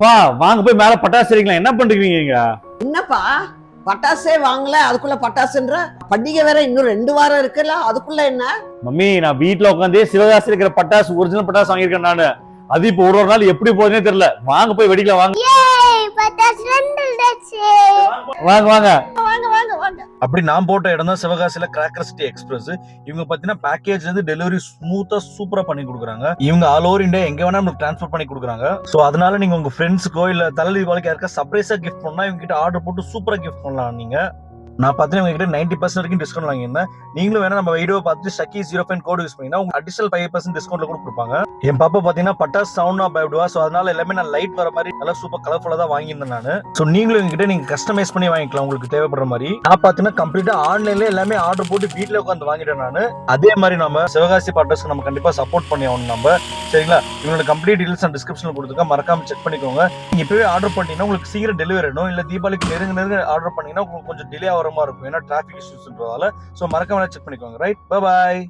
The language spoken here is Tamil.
பா வாங்க போய் மேல பட்டாசு சரிங்களா என்ன பண்றீங்க? என்னப்பா? பட்டாசே வாங்கல அதுக்குள்ள பட்டாசுன்ற? பண்டிகை வேற இன்னும் ரெண்டு வாரம் இருக்குல்ல அதுக்குள்ள என்ன? மம்மி நான் வீட்ல உட்காந்தே சிவகாசி இருக்கிற பட்டாசு ஒரிஜினல் பட்டாசு வாங்கியிருக்கேன் நானு. அது இப்போ ஒரு ஒரு நாள் எப்படி போகுதுன்னே தெரியல. வாங்க போய் வெடிக்கலாம் வாங்க. வாங்க வாங்க. அப்படி நான் போட்ட இடம் தான் சிவகாசியில கிராக்கர் சிட்டி எக்ஸ்பிரஸ் இவங்க பாத்தீங்கன்னா பேக்கேஜ் வந்து டெலிவரி ஸ்மூத்தா சூப்பரா பண்ணி கொடுக்குறாங்க. இவங்க ஆல் ஓவர் இந்தியா எங்க வேணா நமக்கு ட்ரான்ஸ்ஃபர் பண்ணி கொடுக்குறாங்க. சோ அதனால நீங்க உங்க ஃப்ரெண்ட்ஸுக்கோ இல்ல தலை தீபாவளிக்கு யாருக்கா சர்ப்ரைஸா கிஃப்ட் பண்ணா இவங்க கிட்ட ஆர்டர் போட்டு சூப்பரா கிஃப்ட் பண்ணலாம் நீங்க. நான் பார்த்தீங்கன்னா உங்ககிட்ட நைன்டி பர்சன்ட் வரைக்கும் டிஸ்கவுண்ட் வாங்கியிருந்தேன். நீங்களும் வேணா நம்ம வீடியோ பார்த்து Shakki zero fine code use பண்ணினா உங்களுக்கு அடிஷனல் ஃபைவ் பர்சன்ட் டிஸ்கவுண்ட்ல கூட கொடுப்பாங்க. என் பாப்பா பார்த்தீங்கன்னா பட்டா சவுண்டா பயப்படுவா ஸோ அதனால எல்லாமே நான் லைட் வர மாதிரி நல்லா சூப்பர் கலர்ஃபுல்லாக தான் வாங்கியிருந்தேன் நான். ஸோ நீங்களும் எங்ககிட்ட நீங்க கஸ்டமைஸ் பண்ணி வாங்கிக்கலாம். உங்களுக்கு தேவைப்படுற மாதிரி. நான் பார்த்தீங்கன்னா கம்ப்ளீட்டா ஆன்லைன்ல எல்லாமே ஆர்டர் போட்டு வீட்டில் உட்காந்து வாங்கிட்டேன் நான். அதே மாதிரி நம்ம சிவகாசி பட்டாஸ்க்கு நம்ம கண்டிப்பா சப்போர்ட் பண்ணி ஆகணும் நம்ம. சரிங்களா? இவங்களோட கம்ப்ளீட் டீல்ஸ் நான் டிஸ்கிரிப்ஷனில் கொடுத்துருக்கேன். மறக்காம செக் பண்ணிக்கோங்க. நீங்க இப்பவே ஆர்டர் பண்ணீங்கன்னா உங்களுக்கு சீக்கிரம் டெலிவரி ஆகணும் இல்ல தீபாவளிக்கு நெருங்க நெருங்க ஆர்டர் பண்ணீங்கன்னா உங்களுக்கு கொஞ்சம் டிலே ஆகிற மாதிரி இருக்கும். ஏன்னா டிராஃபிக் இஷ்யூஸ்ன்றதால ஸோ மறக்காம செக் பண்ணிக்கோங்க. Right bye